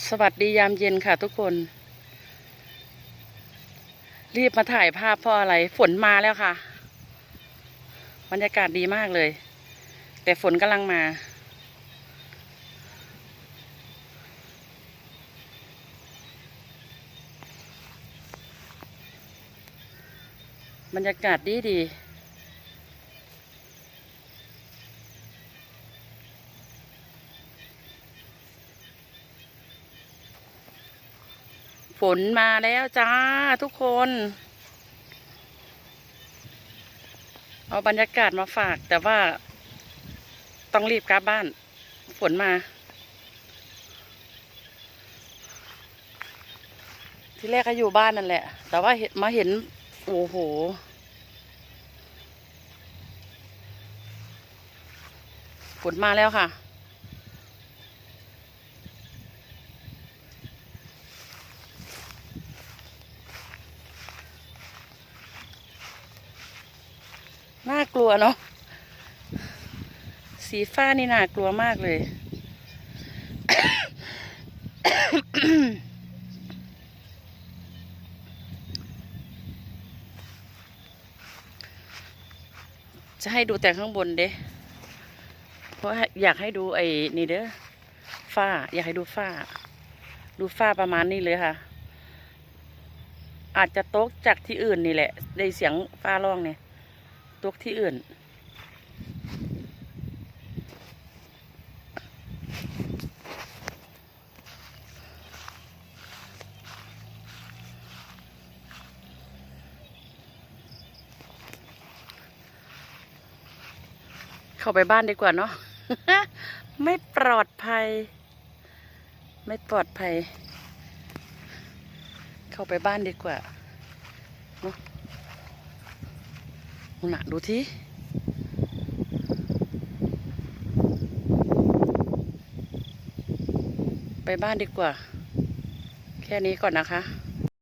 สวัสดียามเย็นค่ะทุกคน รีบมาถ่ายภาพเพราะอะไร ฝนมาแล้วค่ะ บรรยากาศดีมากเลย แต่ฝนกำลังมา บรรยากาศดีดี ฝนมาแล้วจ้าทุกคน เอาบรรยากาศมาฝาก แต่ว่าต้องรีบกลับบ้าน ฝนมา ที่แรกก็อยู่บ้านนั่นแหละ แต่ว่ามาเห็น โอ้โหฝนมาแล้วค่ะากลัวเนาะสีฟ้านี่น่ากลัวมากเลย จะให้ดูแต่ข้างบนเด้เพราะอยากให้ดูไอ้นี่เด้อฝ้า อยากให้ดูฝ้า ดูฝ้าประมาณนี้เลยค่ะอาจจะตกจากที่อื่นนี่แหละ ได้เสียงฟ้าร้องเนี่ย ตกที่อื่น เข้าไปบ้านดีกว่าเนาะ ไม่ปลอดภัย ไม่ปลอดภัย เข้าไปบ้านดีกว่าเนาะ หนักดูที่ไปบ้านดีกว่า แค่นี้ก่อนนะคะ